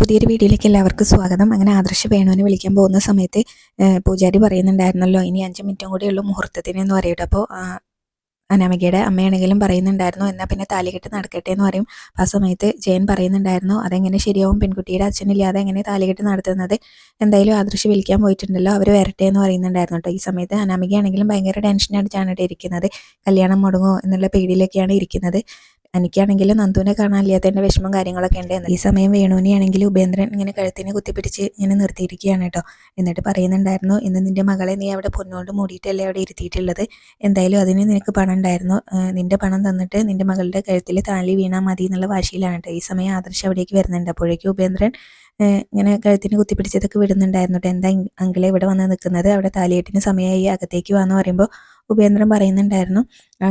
പുതിയൊരു വീഡിയോയിലേക്ക് എല്ലാവർക്കും സ്വാഗതം. അങ്ങനെ ആദർശ് വേണുവിനെ വിളിക്കാൻ പോകുന്ന സമയത്ത് പൂജാരി പറയുന്നുണ്ടായിരുന്നല്ലോ ഇനി അഞ്ച് മിനിറ്റും കൂടി ഉള്ളൂ മുഹൂർത്തത്തിന് എന്ന് പറയട്ടെ. അപ്പോൾ അനാമികയുടെ അമ്മയാണെങ്കിലും പറയുന്നുണ്ടായിരുന്നു എന്നാൽ പിന്നെ താലികെട്ട് നടക്കട്ടെ എന്ന് പറയും. ആ സമയത്ത് ജയൻ പറയുന്നുണ്ടായിരുന്നു അതെങ്ങനെ ശരിയാവും? പെൺകുട്ടിയുടെ അച്ഛനില്ലാതെ എങ്ങനെ താലികെട്ട് നടത്തുന്നത്? എന്തായാലും ആദർശ് വിളിക്കാൻ പോയിട്ടുണ്ടല്ലോ അവർ വരട്ടെ എന്ന് പറയുന്നുണ്ടായിരുന്നു കേട്ടോ. ഈ സമയത്ത് അനാമികയാണെങ്കിലും ഭയങ്കര ടെൻഷൻ അടിച്ചാണ് ഇരിക്കുന്നത്. കല്യാണം മുടങ്ങോ എന്നുള്ള പേടിയിലൊക്കെയാണ് ഇരിക്കുന്നത്. എനിക്കാണെങ്കിലും നന്ദുവിനെ കാണാനില്ലാത്തതിന്റെ വിഷമം കാര്യങ്ങളൊക്കെ ഉണ്ട് ഈ സമയം വേണുവിനെയാണെങ്കിൽ ഉപേന്ദ്രൻ ഇങ്ങനെ കഴുത്തിനെ കുത്തിപ്പിടിച്ച് ഇങ്ങനെ നിർത്തിയിരിക്കുകയാണ് കേട്ടോ. എന്നിട്ട് പറയുന്നുണ്ടായിരുന്നു ഇന്ന് നിന്റെ മകളെ നീ അവിടെ പൊന്നുകൊണ്ട് മൂടിയിട്ടല്ലേ അവിടെ ഇരുത്തിയിട്ടുള്ളത്? എന്തായാലും അതിന് നിനക്ക് പണം ഉണ്ടായിരുന്നു. നിന്റെ പണം തന്നിട്ട് നിന്റെ മകളുടെ കഴുത്തിൽ താളി വീണാൽ മതി എന്നുള്ള വാശിയിലാണ് കേട്ടോ. ഈ സമയം ആദർശ് അവിടേക്ക് വരുന്നുണ്ട്. അപ്പോഴേക്കും ഉപേന്ദ്രൻ ഇങ്ങനെ കഴുത്തിന് കുത്തിപ്പിടിച്ചതൊക്കെ വിടുന്നുണ്ടായിരുന്നു കേട്ടോ. എന്താ അങ്കിളെ ഇവിടെ വന്ന് നിൽക്കുന്നത്? അവിടെ താലിയേട്ടിന് സമയമായി അകത്തേക്ക് വാന്ന് പറയുമ്പോൾ ഉപേന്ദ്രൻ പറയുന്നുണ്ടായിരുന്നു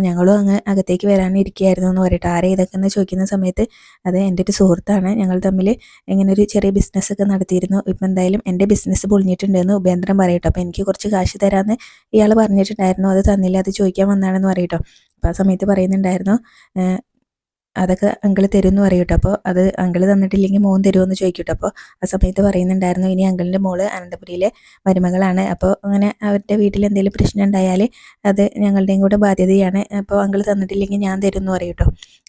ഞങ്ങളും അങ്ങ് അകത്തേക്ക് വരാനിരിക്കുകയായിരുന്നു എന്ന് പറയട്ടെ ആരെ ഇതൊക്കെ എന്ന് ചോദിക്കുന്ന സമയത്ത് അത് എന്റെ ഒരു സുഹൃത്താണ്. ഞങ്ങൾ തമ്മിൽ ഇങ്ങനെ ഒരു ചെറിയ ബിസിനസ് ഒക്കെ നടത്തിയിരുന്നു. ഇപ്പം എന്തായാലും എന്റെ ബിസിനസ് പൊളിഞ്ഞിട്ടുണ്ടെന്ന് ഉപേന്ദ്രൻ പറയട്ടോ അപ്പോൾ എനിക്ക് കുറച്ച് കാശ് തരാമെന്ന് ഇയാൾ പറഞ്ഞിട്ടുണ്ടായിരുന്നു. അത് തന്നില്ല അത് ചോദിക്കാൻ വന്നാണെന്ന് പറയട്ടോ അപ്പോൾ ആ സമയത്ത് പറയുന്നുണ്ടായിരുന്നു "ഏഹ്, അതൊക്കെ അങ്കിൾ തരും എന്ന് പറയട്ടോ അപ്പോൾ അത് അങ്കിൾ തന്നിട്ടില്ലെങ്കിൽ മോൻ തരുമെന്ന് ചോദിക്കൂട്ടോ അപ്പോൾ ആ സമയത്ത് പറയുന്നുണ്ടായിരുന്നു ഇനി അങ്കിളിന്റെ മോൾ അനന്തപുരിയിലെ മരുമകളാണ്. അപ്പോൾ അങ്ങനെ അവരുടെ വീട്ടിൽ എന്തെങ്കിലും പ്രശ്നം ഉണ്ടായാൽ അത് ഞങ്ങളുടെയും കൂടെ ബാധ്യതയാണ്. അപ്പോൾ അങ്കിൾ തന്നിട്ടില്ലെങ്കിൽ ഞാൻ തരും എന്ന് പറയും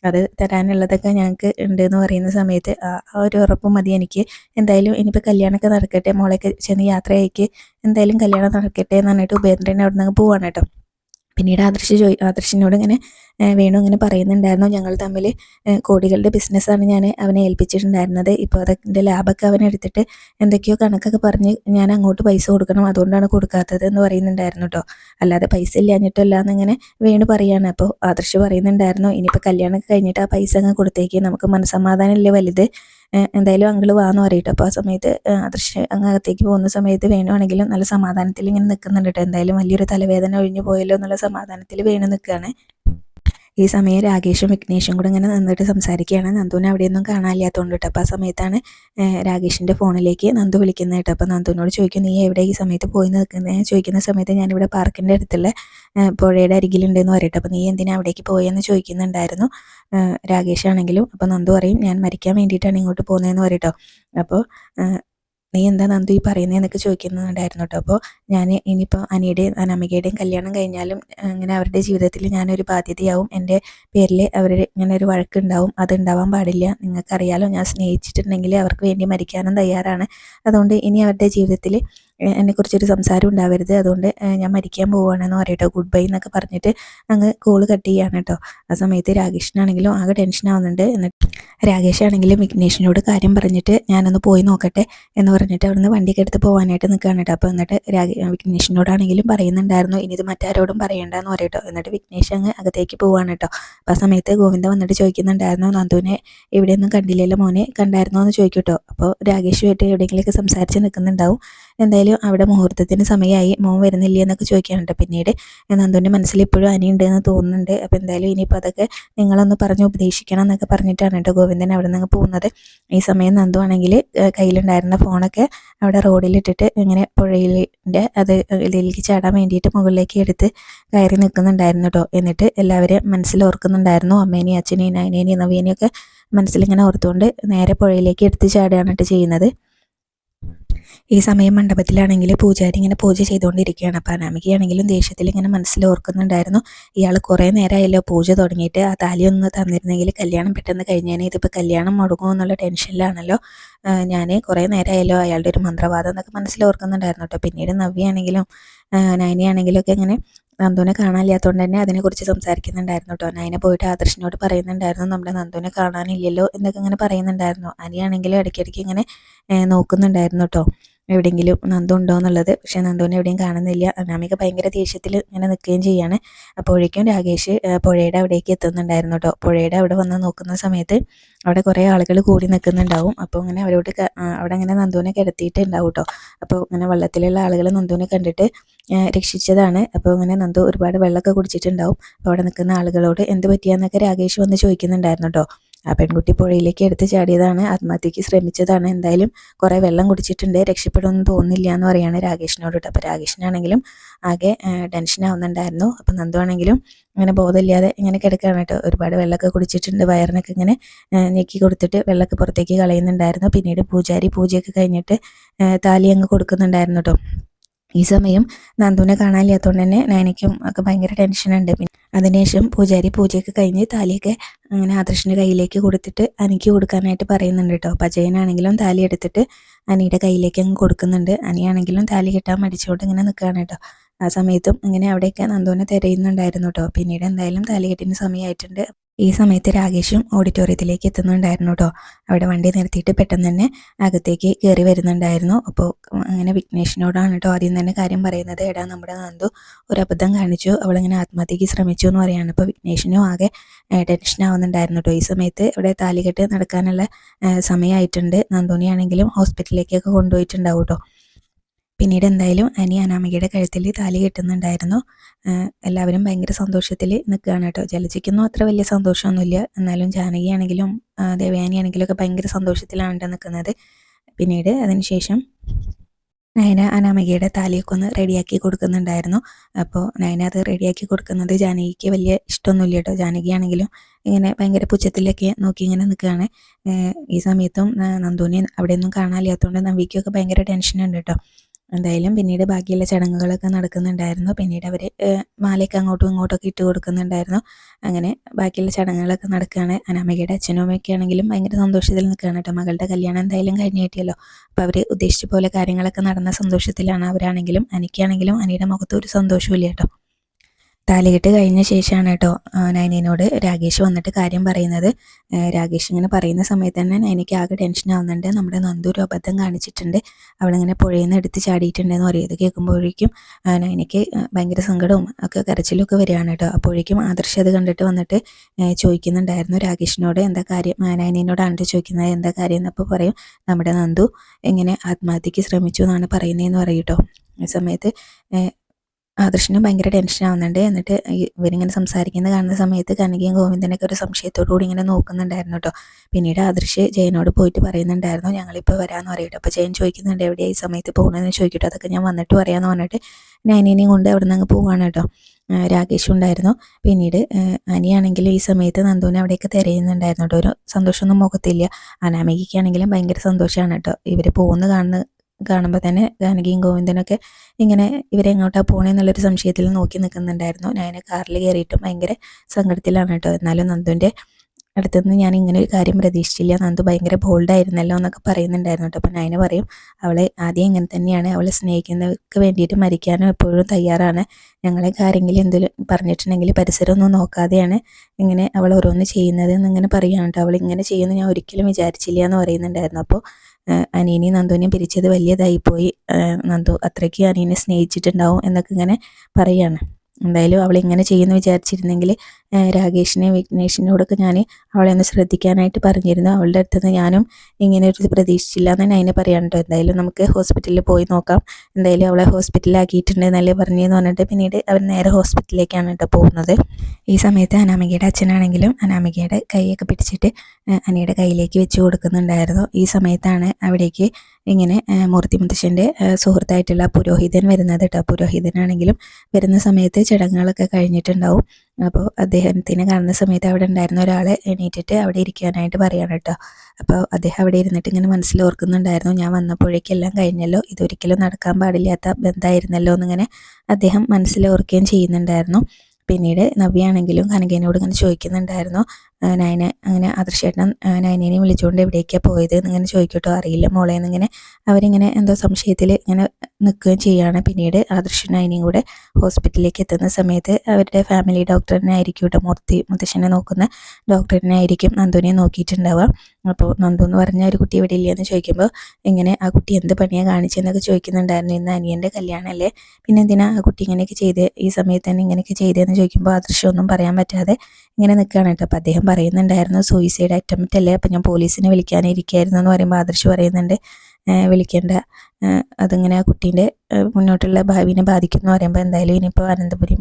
അത് തരാനുള്ളതൊക്കെ ഞങ്ങൾക്ക് ഉണ്ട് എന്ന് പറയുന്ന സമയത്ത് ആ ആ ഒരു ഉറപ്പ് മതി എനിക്ക്. എന്തായാലും ഇനിയിപ്പോൾ കല്യാണമൊക്കെ നടക്കട്ടെ. മോളൊക്കെ ചെന്ന് യാത്രയായിക്ക്. എന്തായാലും കല്യാണം നടക്കട്ടെ എന്ന് പറഞ്ഞിട്ട് ഉപേന്ദ്രൻ അവിടെ നിന്ന് പോവാണ് കേട്ടോ. പിന്നീട് ആദർശ് ചോദി ആദർശിനോട് ഇങ്ങനെ വേണു ഇങ്ങനെ പറയുന്നുണ്ടായിരുന്നു. ഞങ്ങൾ തമ്മിൽ കോടികളുടെ ബിസിനസ്സാണ് ഞാൻ അവനെ ഏൽപ്പിച്ചിട്ടുണ്ടായിരുന്നത്. ഇപ്പോൾ അതിന്റെ ലാഭമൊക്കെ അവൻ എടുത്തിട്ട് എന്തൊക്കെയോ കണക്കൊക്കെ പറഞ്ഞ് ഞാൻ അങ്ങോട്ട് പൈസ കൊടുക്കണം അതുകൊണ്ടാണ് കൊടുക്കാത്തത് എന്ന് പറയുന്നുണ്ടായിരുന്നു കേട്ടോ അല്ലാതെ പൈസ ഇല്ലാഞ്ഞിട്ടല്ല എന്നിങ്ങനെ വേണു പറയാണ്. അപ്പോൾ ആദർശ് പറയുന്നുണ്ടായിരുന്നു ഇനിയിപ്പോൾ കല്യാണം കഴിഞ്ഞിട്ട് ആ പൈസ അങ്ങ് കൊടുത്തേക്ക്. നമുക്ക് മനസ്സമാധാനമല്ലേ വലുത്? എന്തായാലും അങ്കിൾ വാന്ന് പറയട്ടോ. അപ്പോൾ ആ സമയത്ത് അദൃശ്യ അങ്ങകത്തേക്ക് പോകുന്ന സമയത്ത് വേണുവാണെങ്കിലും നല്ല സമാധാനത്തിൽ ഇങ്ങനെ നിൽക്കുന്നുണ്ട് കേട്ടോ എന്തായാലും വലിയൊരു തലവേദന ഒഴിഞ്ഞു പോയല്ലോ എന്നുള്ള സമാധാനത്തിൽ വേണു നിൽക്കുകയാണ് ഈ സമയം രാകേഷും വിഘ്നേഷും കൂടെ ഇങ്ങനെ നിന്നിട്ട് സംസാരിക്കുകയാണ്. നന്ദുവിനെ അവിടെയൊന്നും കാണാനില്ലാത്തതുകൊണ്ട് കേട്ടോ അപ്പോൾ ആ സമയത്താണ് രാകേഷിന്റെ ഫോണിലേക്ക് നന്ദു വിളിക്കുന്നത് കേട്ടോ. അപ്പോൾ നന്ദുവിനോട് ചോദിക്കും നീ എവിടെ ഈ സമയത്ത് പോയി നിൽക്കുന്നത് ചോദിക്കുന്ന സമയത്ത് ഞാനിവിടെ പാർക്കിന്റെ അടുത്തുള്ള പുഴയുടെ അരികിലുണ്ടെന്ന് പറയട്ടെ. അപ്പോൾ നീ എന്തിനാ അവിടേക്ക് പോയെന്ന് ചോദിക്കുന്നുണ്ടായിരുന്നു രാകേഷാണെങ്കിലും. അപ്പോൾ നന്ദു പറയും ഞാൻ മരിക്കാൻ വേണ്ടിയിട്ടാണ് ഇങ്ങോട്ട് പോകുന്നതെന്ന് പറയട്ടോ. അപ്പോൾ നീ എന്താ നന്ദു ഈ പറയുന്നതെന്നൊക്കെ ചോദിക്കുന്നുണ്ടായിരുന്നു കേട്ടോ. അപ്പോൾ ഞാൻ ഇനിയിപ്പോൾ അനിയുടെയും അനാമികയുടെയും കല്യാണം കഴിഞ്ഞാലും അങ്ങനെ അവരുടെ ജീവിതത്തിൽ ഞാനൊരു ബാധ്യതയാവും. എന്റെ പേരിൽ അവർ ഇങ്ങനെ ഒരു വഴക്കുണ്ടാവും. അത് ഉണ്ടാവാൻ പാടില്ല. നിങ്ങൾക്കറിയാലോ ഞാൻ സ്നേഹിച്ചിട്ടുണ്ടെങ്കിൽ അവർക്ക് വേണ്ടി മരിക്കാനും തയ്യാറാണ്. അതുകൊണ്ട് ഇനി അവരുടെ ജീവിതത്തിൽ എന്നെക്കുറിച്ചൊരു സംസാരം ഉണ്ടാവരുത്. അതുകൊണ്ട് ഞാൻ മരിക്കാൻ പോവുകയാണെന്ന് പറയട്ടോ. ഗുഡ് ബൈ എന്നൊക്കെ പറഞ്ഞിട്ട് അങ്ങ് കോൾ കട്ട് ചെയ്യാണ് കേട്ടോ. ആ സമയത്ത് രാകേഷിനാണെങ്കിലും ആകെ ടെൻഷൻ ആവുന്നുണ്ട്. എന്നിട്ട് രാകേഷ് ആണെങ്കിലും വിഘ്നേഷിനോട് കാര്യം പറഞ്ഞിട്ട് ഞാനൊന്ന് പോയി നോക്കട്ടെ എന്ന് പറഞ്ഞിട്ട് അവിടുന്ന് വണ്ടിയൊക്കെ എടുത്ത് പോകാനായിട്ട് നിൽക്കുകയാണ് കേട്ടോ. അപ്പോൾ എന്നിട്ട് രാഗേ വിഘ്നേഷിനോടാണെങ്കിലും പറയുന്നുണ്ടായിരുന്നു ഇനി ഇത് മറ്റാരോടും പറയണ്ടെന്ന് പറയട്ടോ. എന്നിട്ട് വിഘ്നേഷ് അങ്ങ് അകത്തേക്ക് പോവാണ് കേട്ടോ. അപ്പോൾ ആ സമയത്ത് ഗോവിന്ദ വന്നിട്ട് ചോദിക്കുന്നുണ്ടായിരുന്നു നന്ദുവിനെ എവിടെയൊന്നും കണ്ടില്ലല്ലോ മോനെ കണ്ടായിരുന്നോ? എന്ന് ചോദിക്കൂട്ടോ അപ്പോൾ രാകേഷുമായിട്ട് എവിടെയെങ്കിലുമൊക്കെ സംസാരിച്ച് നിൽക്കുന്നുണ്ടാവും എന്തായാലും അവിടെ മുഹൂർത്തത്തിന് സമയമായി മോൻ വരുന്നില്ല എന്നൊക്കെ ചോദിക്കാനുണ്ട്. പിന്നീട് നന്ദുവിന്റെ മനസ്സിൽ ഇപ്പോഴും അനിയുണ്ട് എന്ന് തോന്നുന്നുണ്ട്. അപ്പോൾ എന്തായാലും ഇനിയിപ്പോൾ അതൊക്കെ നിങ്ങളൊന്ന് പറഞ്ഞ് ഉപദേശിക്കണം എന്നൊക്കെ പറഞ്ഞിട്ടാണ് കേട്ടോ ഗോവിന്ദൻ അവിടെ നിന്ന് പോകുന്നത്. ഈ സമയം നന്ദു ആണെങ്കിൽ കയ്യിലുണ്ടായിരുന്ന ഫോണൊക്കെ അവിടെ റോഡിലിട്ടിട്ട് ഇങ്ങനെ പുഴയിലിന്റെ അത് ഇതിലേക്ക് ചാടാൻ വേണ്ടിയിട്ട് മുകളിലേക്ക് എടുത്ത് കയറി നിൽക്കുന്നുണ്ടായിരുന്നു കേട്ടോ. എന്നിട്ട് എല്ലാവരെയും മനസ്സിൽ ഓർക്കുന്നുണ്ടായിരുന്നു. അമ്മേനെയും അച്ഛനെയും നയനേനെയും നവീനെയൊക്കെ മനസ്സിലിങ്ങനെ ഓർത്തുകൊണ്ട് നേരെ പുഴയിലേക്ക് എടുത്ത് ചാടുകയാണ് ചെയ്യുന്നത്. ഈ സമയം മണ്ഡപത്തിലാണെങ്കിൽ പൂജാരി ഇങ്ങനെ പൂജ ചെയ്തുകൊണ്ടിരിക്കുകയാണ്. അപ്പോൾ അനാമികയാണെങ്കിലും ദേഷ്യത്തിൽ ഇങ്ങനെ മനസ്സിൽ ഓർക്കുന്നുണ്ടായിരുന്നു. ഇയാൾ കുറേ നേരമായല്ലോ പൂജ തുടങ്ങിയിട്ട്. ആ താലി ഒന്ന് തന്നിരുന്നെങ്കിൽ കല്യാണം പെട്ടെന്ന് കഴിഞ്ഞേനെ. ഇതിപ്പോൾ കല്യാണം മുടങ്ങുമോ എന്നുള്ള ടെൻഷനിലാണല്ലോ. ഞാൻ കുറേ നേരമായല്ലോ അയാളുടെ ഒരു മന്ത്രവാദം എന്നൊക്കെ മനസ്സിൽ ഓർക്കുന്നുണ്ടായിരുന്നു കേട്ടോ. പിന്നീട് നവ്യാണെങ്കിലും നയനിയാണെങ്കിലും ഒക്കെ ഇങ്ങനെ നന്ദുവിനെ കാണാനില്ലാത്തതുകൊണ്ട് തന്നെ അതിനെക്കുറിച്ച് സംസാരിക്കുന്നുണ്ടായിരുന്നു കേട്ടോ. നൈന പോയിട്ട് ആദർശിനോട് പറയുന്നുണ്ടായിരുന്നു നമ്മുടെ നന്ദുവിനെ കാണാനില്ലല്ലോ എന്നൊക്കെ ഇങ്ങനെ പറയുന്നുണ്ടായിരുന്നു. അനിയാണെങ്കിലും ഇടയ്ക്കിടയ്ക്ക് ഇങ്ങനെ നോക്കുന്നുണ്ടായിരുന്നു കേട്ടോ. എവിടെയെങ്കിലും നന്ദു ഉണ്ടോ എന്നുള്ളത്. പക്ഷേ നന്ദുവിനെ എവിടെയും കാണുന്നില്ല. അനാമിക ഭയങ്കര ദേഷ്യത്തിൽ ഇങ്ങനെ നിൽക്കുകയും ചെയ്യാണ്. അപ്പോഴേക്കും രാകേഷ് പുഴയുടെ അവിടേക്ക് എത്തുന്നുണ്ടായിരുന്നു കേട്ടോ പുഴയുടെ അവിടെ വന്ന് നോക്കുന്ന സമയത്ത് അവിടെ കുറേ ആളുകൾ കൂടി നിൽക്കുന്നുണ്ടാവും. അപ്പോൾ ഇങ്ങനെ അവരോട് അവിടെ ഇങ്ങനെ നന്ദുവിനെ കിടത്തിയിട്ടുണ്ടാവും കേട്ടോ അപ്പോൾ ഇങ്ങനെ വെള്ളത്തിലുള്ള ആളുകൾ നന്ദുവിനെ കണ്ടിട്ട് രക്ഷിച്ചതാണ്. അപ്പോൾ ഇങ്ങനെ നന്ദു ഒരുപാട് വെള്ളമൊക്കെ കുടിച്ചിട്ടുണ്ടാവും. അപ്പോൾ അവിടെ നിൽക്കുന്ന ആളുകളോട് എന്ത് പറ്റിയാന്നൊക്കെ രാകേഷ് വന്ന് ചോദിക്കുന്നുണ്ടായിരുന്നു കേട്ടോ ആ പെൺകുട്ടി പുഴയിലേക്ക് എടുത്ത് ചാടിയതാണ്. ആത്മഹത്യക്ക് ശ്രമിച്ചതാണ്. എന്തായാലും കുറേ വെള്ളം കുടിച്ചിട്ടുണ്ട്. രക്ഷപ്പെടുമെന്ന് തോന്നുന്നില്ല എന്ന് പറയാണ് രാകേഷിനോട് കേട്ടോ. അപ്പോൾ രാകേഷിനാണെങ്കിലും ആകെ ടെൻഷൻ ആവുന്നുണ്ടായിരുന്നു. അപ്പം നന്ദു ആണെങ്കിലും അങ്ങനെ ബോധമില്ലാതെ ഇങ്ങനെ കിടക്കുകയാണ് കേട്ടോ. ഒരുപാട് വെള്ളമൊക്കെ കുടിച്ചിട്ടുണ്ട്. വയറിനൊക്കെ ഇങ്ങനെ ഞെക്കി കൊടുത്തിട്ട് വെള്ളമൊക്കെ പുറത്തേക്ക് കളയുന്നുണ്ടായിരുന്നു. പിന്നീട് പൂജാരി പൂജയൊക്കെ കഴിഞ്ഞിട്ട് താലി അങ്ങ് കൊടുക്കുന്നുണ്ടായിരുന്നു കേട്ടോ. ഈ സമയം നന്ദുവിനെ കാണാനില്ലാത്തതുകൊണ്ട് തന്നെ നയനയ്ക്കും ഒക്കെ ഭയങ്കര ടെൻഷനുണ്ട് പിന്നെ അതിനുശേഷം പൂജാരി പൂജയൊക്കെ കഴിഞ്ഞ് താലിയൊക്കെ അങ്ങനെ ആദർശിന്റെ കയ്യിലേക്ക് കൊടുത്തിട്ട് അനിക്ക് കൊടുക്കാനായിട്ട് പറയുന്നുണ്ട് കേട്ടോ അപ്പം അജയനാണെങ്കിലും താലി എടുത്തിട്ട് അനിയുടെ കയ്യിലേക്ക് അങ്ങ് കൊടുക്കുന്നുണ്ട്. അനിയാണെങ്കിലും താലി കെട്ടാൻ മടിച്ചുകൊണ്ട് ഇങ്ങനെ നിൽക്കുകയാണ് കേട്ടോ ആ സമയത്തും ഇങ്ങനെ അവിടെയൊക്കെ നന്ദുവിനെ തിരയുന്നുണ്ടായിരുന്നു കേട്ടോ. പിന്നീട് എന്തായാലും താലി സമയമായിട്ടുണ്ട്. ഈ സമയത്ത് രാകേഷും ഓഡിറ്റോറിയത്തിലേക്ക് എത്തുന്നുണ്ടായിരുന്നു കേട്ടോ. അവിടെ വണ്ടി നിർത്തിയിട്ട് പെട്ടെന്ന് തന്നെ അകത്തേക്ക് കയറി വരുന്നുണ്ടായിരുന്നു. അപ്പോൾ അങ്ങനെ വിഘ്നേഷിനോടാണ് കേട്ടോ ആദ്യം തന്നെ കാര്യം പറയുന്നത്. എടാ നമ്മുടെ നന്ദു ഒരു അബദ്ധം കാണിച്ചു. അവളിങ്ങനെ ആത്മഹത്യക്ക് ശ്രമിച്ചു എന്ന് പറയാണ് അപ്പോൾ വിഘ്നേഷിനും ആകെ ടെൻഷൻ ആവുന്നുണ്ടായിരുന്നു കേട്ടോ. ഈ സമയത്ത് ഇവിടെ താലികെട്ട് നടക്കാനുള്ള സമയമായിട്ടുണ്ട്. നന്ദുനെയാണെങ്കിലും ഹോസ്പിറ്റലിലേക്കൊക്കെ കൊണ്ടുപോയിട്ടുണ്ടാവും കേട്ടോ. പിന്നീട് എന്തായാലും അനി അനാമികയുടെ കഴുത്തിൽ താലി കെട്ടുന്നുണ്ടായിരുന്നു. എല്ലാവരും ഭയങ്കര സന്തോഷത്തിൽ നിൽക്കുകയാണ് കേട്ടോ. ജലജിക്കൊന്നും അത്ര വലിയ സന്തോഷമൊന്നുമില്ല. എന്നാലും ജാനകിയാണെങ്കിലും ദേവയാനിയാണെങ്കിലും ഒക്കെ ഭയങ്കര സന്തോഷത്തിലാണ് നിൽക്കുന്നത്. പിന്നീട് അതിനുശേഷം നയന അനാമികയുടെ താലിയൊക്കെ ഒന്ന് റെഡിയാക്കി കൊടുക്കുന്നുണ്ടായിരുന്നു. അപ്പോൾ നയന അത് റെഡിയാക്കി കൊടുക്കുന്നത് ജാനകിക്ക് വലിയ ഇഷ്ടമൊന്നുമില്ല കേട്ടോ. ജാനകിയാണെങ്കിലും ഇങ്ങനെ ഭയങ്കര പുച്ഛത്തിലൊക്കെ നോക്കി ഇങ്ങനെ നിൽക്കുകയാണ്. ഈ സമയത്തും നന്ദുവിനെ അവിടെയൊന്നും കാണാനില്ലാത്തതുകൊണ്ട് നവിക്കൊക്കെ ഭയങ്കര ടെൻഷനുണ്ട് കേട്ടോ. എന്തായാലും പിന്നീട് ബാക്കിയുള്ള ചടങ്ങുകളൊക്കെ നടക്കുന്നുണ്ടായിരുന്നു. പിന്നീട് അവർ മാലയൊക്കെ അങ്ങോട്ടും ഇങ്ങോട്ടൊക്കെ ഇട്ട് കൊടുക്കുന്നുണ്ടായിരുന്നു. അങ്ങനെ ബാക്കിയുള്ള ചടങ്ങുകളൊക്കെ നടക്കുകയാണ്. അനാമികയുടെ അച്ഛനും അമ്മയൊക്കെ ആണെങ്കിലും ഭയങ്കര സന്തോഷത്തിൽ നിൽക്കുകയാണ് കേട്ടോ. മകളുടെ കല്യാണം എന്തായാലും കഴിഞ്ഞ് കിട്ടിയല്ലോ അപ്പോൾ അവർ ഉദ്ദേശിച്ച പോലെ കാര്യങ്ങളൊക്കെ നടന്ന സന്തോഷത്തിലാണ് അവരാണെങ്കിലും അനിക്കാണെങ്കിലും അനിയുടെ മുഖത്ത് ഒരു സന്തോഷവും ഇല്ല കേട്ടോ. താലികെട്ട് കഴിഞ്ഞ ശേഷമാണ് കേട്ടോ നൈനയോട് രാകേഷ് വന്നിട്ട് കാര്യം പറയുന്നത്. രാകേഷ് ഇങ്ങനെ പറയുന്ന സമയത്ത് തന്നെ നൈനയ്ക്ക് ആകെ ടെൻഷൻ ആവുന്നുണ്ട്. നമ്മുടെ നന്ദു ഒരു അബദ്ധം കാണിച്ചിട്ടുണ്ട്. അവളിങ്ങനെ പുഴയിൽ നിന്ന് എടുത്ത് ചാടിയിട്ടുണ്ടെന്ന് പറയുന്നത് കേൾക്കുമ്പോഴേക്കും നൈനയ്ക്ക് ഭയങ്കര സങ്കടവും ഒക്കെ കരച്ചിലും ഒക്കെ വരികയാണ് കേട്ടോ. അപ്പോഴേക്കും ആദർശ് അത് കണ്ടിട്ട് വന്നിട്ട് ചോദിക്കുന്നുണ്ടായിരുന്നു രാകേഷിനോട് എന്താ കാര്യം? നയനയോടാണ് ചോദിക്കുന്നത്. എന്താ കാര്യം എന്നപ്പോൾ പറയും. നമ്മുടെ നന്ദു എങ്ങനെ ആത്മഹത്യക്ക് ശ്രമിച്ചു എന്നാണ് പറയുന്നതെന്ന് പറയും കേട്ടോ. ഈ സമയത്ത് ആദർശനും ഭയങ്കര ടെൻഷൻ ആവുന്നുണ്ട്. എന്നിട്ട് ഇവരിങ്ങനെ സംസാരിക്കുന്നത് കാണുന്ന സമയത്ത് കനകയും ഗോവിന്ദനൊക്കെ ഒരു സംശയത്തോടു കൂടി ഇങ്ങനെ നോക്കുന്നുണ്ടായിരുന്നു കേട്ടോ പിന്നീട് ആദർശ് ജയനോട് പോയിട്ട് പറയുന്നുണ്ടായിരുന്നു ഞങ്ങളിപ്പോൾ വരാമെന്ന് പറയട്ടോ അപ്പോൾ ജയൻ ചോദിക്കുന്നുണ്ട് എവിടെയാണ് ഈ സമയത്ത് പോകണമെന്ന് ചോദിക്കട്ടോ. അതൊക്കെ ഞാൻ വന്നിട്ട് പറയാമെന്ന് പറഞ്ഞിട്ട് നൈനേനെയും കൊണ്ട് അവിടെ നിന്ന് അങ്ങ് പോവാണ് കേട്ടോ രാകേഷ് ഉണ്ടായിരുന്നു. പിന്നീട് അനിയാണെങ്കിൽ ഈ സമയത്ത് നന്ദുവിനെ അവിടെയൊക്കെ തിരയുന്നുണ്ടായിരുന്നു കേട്ടോ ഒരു സന്തോഷമൊന്നും മുഖത്തില്ല. അനാമികയ്ക്കാണെങ്കിലും ഭയങ്കര സന്തോഷമാണ് കേട്ടോ ഇവർ പോകുന്ന കാണുന്ന കാണുമ്പോൾ തന്നെ ജാനകിയും ഗോവിന്ദനൊക്കെ ഇങ്ങനെ ഇവരെ ഇവരെങ്ങോട്ടാണ് പോകണമെന്നുള്ളൊരു സംശയത്തിൽ നോക്കി നിൽക്കുന്നുണ്ടായിരുന്നു. ഞാൻ കാറിൽ കയറിയിട്ടും ഭയങ്കര സങ്കടത്തിലാണ് കേട്ടോ. എന്നാലും നന്ദുവിന്റെ അടുത്തുനിന്ന് ഞാൻ ഇങ്ങനെ ഒരു കാര്യം പ്രതീക്ഷിച്ചില്ല. നന്ദു ഭയങ്കര ബോൾഡായിരുന്നല്ലോ എന്നൊക്കെ പറയുന്നുണ്ടായിരുന്നു കേട്ടോ. അപ്പം നയന പറയും അവളെ ആദ്യം ഇങ്ങനെ തന്നെയാണ്. അവളെ സ്നേഹിക്കുന്നവർക്ക് വേണ്ടിയിട്ട് മരിക്കാനും എപ്പോഴും തയ്യാറാണ്. ഞങ്ങളെ ആരെങ്കിലും എന്തെങ്കിലും പറഞ്ഞിട്ടുണ്ടെങ്കിൽ പരിസരമൊന്നും നോക്കാതെയാണ് ഇങ്ങനെ അവൾ ഓരോന്ന് ചെയ്യുന്നത് എന്നിങ്ങനെ പറയുകയാണ് കേട്ടോ. അവൾ ഇങ്ങനെ ചെയ്യുമെന്ന് ഞാൻ ഒരിക്കലും വിചാരിച്ചില്ല എന്ന് പറയുന്നുണ്ടായിരുന്നു. അപ്പോൾ അനിയനെയും നന്ദുവിനെയും പിരിച്ചത് വലിയതായിപ്പോയി. നന്ദു അത്രയ്ക്ക് അനിയനെ സ്നേഹിച്ചിട്ടുണ്ടാവും എന്നൊക്കെ ഇങ്ങനെ പറയാണ്. എന്തായാലും അവൾ ഇങ്ങനെ ചെയ്യുമെന്ന് വിചാരിച്ചിരുന്നെങ്കിൽ രാകേഷിനെ വിഘ്നേഷിനോടൊക്കെ ഞാൻ അവളെ ഒന്ന് ശ്രദ്ധിക്കാനായിട്ട് പറഞ്ഞിരുന്നു. അവളുടെ അടുത്ത് നിന്ന് ഞാനും ഇങ്ങനെ ഒരു പ്രതീക്ഷിച്ചില്ല എന്ന് അതിനെ പറയാനുണ്ടോ. എന്തായാലും നമുക്ക് ഹോസ്പിറ്റലിൽ പോയി നോക്കാം. എന്തായാലും അവളെ ഹോസ്പിറ്റലിലാക്കിയിട്ടുണ്ട് എന്നല്ലേ പറഞ്ഞതെന്ന് പറഞ്ഞിട്ട് പിന്നീട് അവർ നേരെ ഹോസ്പിറ്റലിലേക്കാണ് കേട്ടോ പോകുന്നത്. ഈ സമയത്ത് അനാമികയുടെ അച്ഛനാണെങ്കിലും അനാമികയുടെ കൈയൊക്കെ പിടിച്ചിട്ട് അനിയുടെ കയ്യിലേക്ക് വെച്ച് കൊടുക്കുന്നുണ്ടായിരുന്നു. ഈ സമയത്താണ് അവിടേക്ക് ഇങ്ങനെ മൂർത്തി മുത്തശ്ശന്റെ സുഹൃത്തായിട്ടുള്ള പുരോഹിതൻ വരുന്നത് കേട്ടോ പുരോഹിതനാണെങ്കിലും വരുന്ന സമയത്ത് ചടങ്ങുകളൊക്കെ കഴിഞ്ഞിട്ടുണ്ടാവും. അപ്പോൾ അദ്ദേഹത്തിനെ കാണുന്ന സമയത്ത് അവിടെ ഉണ്ടായിരുന്ന ഒരാളെ എണീറ്റിട്ട് അവിടെ ഇരിക്കാനായിട്ട് പറയണം കേട്ടോ അപ്പോൾ അദ്ദേഹം അവിടെ ഇരുന്നിട്ട് ഇങ്ങനെ മനസ്സിൽ ഓർക്കുന്നുണ്ടായിരുന്നു ഞാൻ വന്നപ്പോഴേക്കെല്ലാം കഴിഞ്ഞല്ലോ ഇതൊരിക്കലും നടക്കാൻ പാടില്ലാത്ത ബന്ധമായിരുന്നല്ലോ എന്നിങ്ങനെ അദ്ദേഹം മനസ്സിൽ ഓർക്കുകയും ചെയ്യുന്നുണ്ടായിരുന്നു. പിന്നീട് നവ്യാണെങ്കിലും കനകേനോട് ഇങ്ങനെ ചോദിക്കുന്നുണ്ടായിരുന്നു നയന അങ്ങനെ ആദർശേട്ടൻ നയനേനെ വിളിച്ചുകൊണ്ട് എവിടേക്കാണ് പോയത് എന്നിങ്ങനെ ചോദിക്കട്ടോ. അറിയില്ല മോളെ എന്നിങ്ങനെ അവരിങ്ങനെ എന്തോ സംശയത്തിൽ ഇങ്ങനെ നിൽക്കുകയും ചെയ്യുകയാണ് പിന്നീട് ആദർശ നയനയും കൂടെ ഹോസ്പിറ്റലിലേക്ക് എത്തുന്ന സമയത്ത് അവരുടെ ഫാമിലി ഡോക്ടറിനെ ആയിരിക്കും കേട്ടോ മൂർത്തി മുത്തശ്ശനെ നോക്കുന്ന ഡോക്ടറിനെ ആയിരിക്കും നന്ദുവിനെ നോക്കിയിട്ടുണ്ടാവുക. അപ്പോൾ നന്ദു എന്ന് പറഞ്ഞ ഒരു കുട്ടി ഇവിടെ ഇല്ലയെന്ന് ചോദിക്കുമ്പോൾ ഇങ്ങനെ ആ കുട്ടി എന്ത് പണിയാണ് കാണിച്ചെന്നൊക്കെ ചോദിക്കുന്നുണ്ടായിരുന്നു ഇന്ന് അനിയന്റെ കല്യാണമല്ലേ പിന്നെ എന്തിനാ ആ കുട്ടി ഇങ്ങനെയൊക്കെ ചെയ്ത് ഈ സമയത്ത് തന്നെ ഇങ്ങനെയൊക്കെ ചെയ്തതെന്ന് ചോദിക്കുമ്പോൾ ആദർശമൊന്നും പറയാൻ പറ്റാതെ ഇങ്ങനെ നിൽക്കുകയാണ് കേട്ടോ. അപ്പോൾ അദ്ദേഹം പറയുന്നുണ്ടായിരുന്നു. സൂയിസൈഡ് അറ്റംപ്റ്റ് അല്ലേ? അപ്പം ഞാൻ പോലീസിനെ വിളിക്കാനിരിക്കുകയായിരുന്നു എന്ന് പറയുമ്പോൾ ആദർശ് പറയുന്നുണ്ട് വിളിക്കേണ്ട. അതിങ്ങനെ ആ കുട്ടീന്റെ മുന്നോട്ടുള്ള ഭാവിനെ ബാധിക്കും എന്ന് പറയുമ്പോൾ എന്തായാലും ഇനിയിപ്പോൾ അനന്തപുരി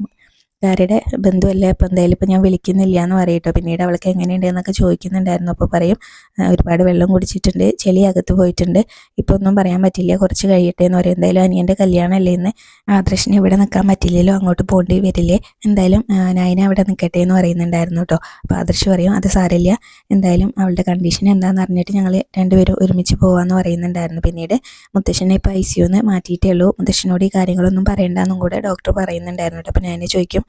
കാരുടെ ബന്ധുവല്ലേ? അപ്പോൾ എന്തായാലും ഇപ്പോൾ ഞാൻ വിളിക്കുന്നില്ല എന്ന് പറയട്ടോ. പിന്നീട് അവൾക്ക് എങ്ങനെയുണ്ട് എന്നൊക്കെ ചോദിക്കുന്നുണ്ടായിരുന്നു. അപ്പോൾ പറയും ഒരുപാട് വെള്ളം കുടിച്ചിട്ടുണ്ട് ചെളി അകത്ത് പോയിട്ടുണ്ട്. ഇപ്പോൾ ഒന്നും പറയാൻ പറ്റില്ല കുറച്ച് കഴിയട്ടെ എന്ന് പറയും. എന്തായാലും അനിയന്റെ കല്യാണമല്ലേ ഇന്ന്? ആദർശിന് ഇവിടെ നിൽക്കാൻ പറ്റില്ലല്ലോ അങ്ങോട്ട് പോകേണ്ടി വരില്ലേ? എന്തായാലും നയന അവിടെ നിൽക്കട്ടെ എന്ന് പറയുന്നുണ്ടായിരുന്നു കേട്ടോ. അപ്പോൾ ആദർശ് പറയും അത് സാരമില്ല. എന്തായാലും അവളുടെ കണ്ടീഷൻ എന്താണെന്ന് അറിഞ്ഞിട്ട് ഞങ്ങൾ രണ്ടുപേരും ഒരുമിച്ച് പോകാമെന്ന് പറയുന്നുണ്ടായിരുന്നു. പിന്നീട് മുത്തശ്ശനെ ഇപ്പോൾ ഐ സിയുന്ന് മാറ്റിയിട്ടേ ഉള്ളൂ. മുത്തശ്ശനോട് ഈ കാര്യങ്ങളൊന്നും പറയേണ്ടെന്നും കൂടെ ഡോക്ടർ പറയുന്നുണ്ടായിരുന്നു കേട്ടോ. അപ്പോൾ ഞാൻ ചോദിക്കും "ഏ,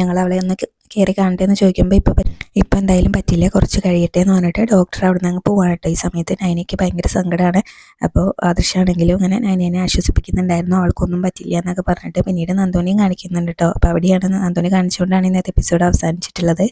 ഞങ്ങൾ അവളെ ഒന്ന് കയറി കാണട്ടെ എന്ന് ചോദിക്കുമ്പോൾ ഇപ്പോൾ ഇപ്പോൾ എന്തായാലും പറ്റില്ല കുറച്ച് കഴിയട്ടെ എന്ന് പറഞ്ഞിട്ട് ഡോക്ടർ അവിടെ നിന്ന് പോകാൻ കേട്ടോ. ഈ സമയത്ത് നൈനയ്ക്ക് ഭയങ്കര സങ്കടമാണ് അപ്പോൾ ആദർശാണെങ്കിലും ഇങ്ങനെ നൈനേനെ ആശ്വസിപ്പിക്കുന്നുണ്ടായിരുന്നു. അവൾക്കൊന്നും പറ്റില്ല എന്നൊക്കെ പറഞ്ഞിട്ട് പിന്നീട് നന്ദോനിയും കാണിക്കുന്നുണ്ട് കേട്ടോ. അപ്പോൾ അവിടെയാണ് നന്ദോനി കാണിച്ചുകൊണ്ടാണ് ഇന്നത്തെ എപ്പിസോഡ് അവസാനിച്ചിട്ടുള്ളത്.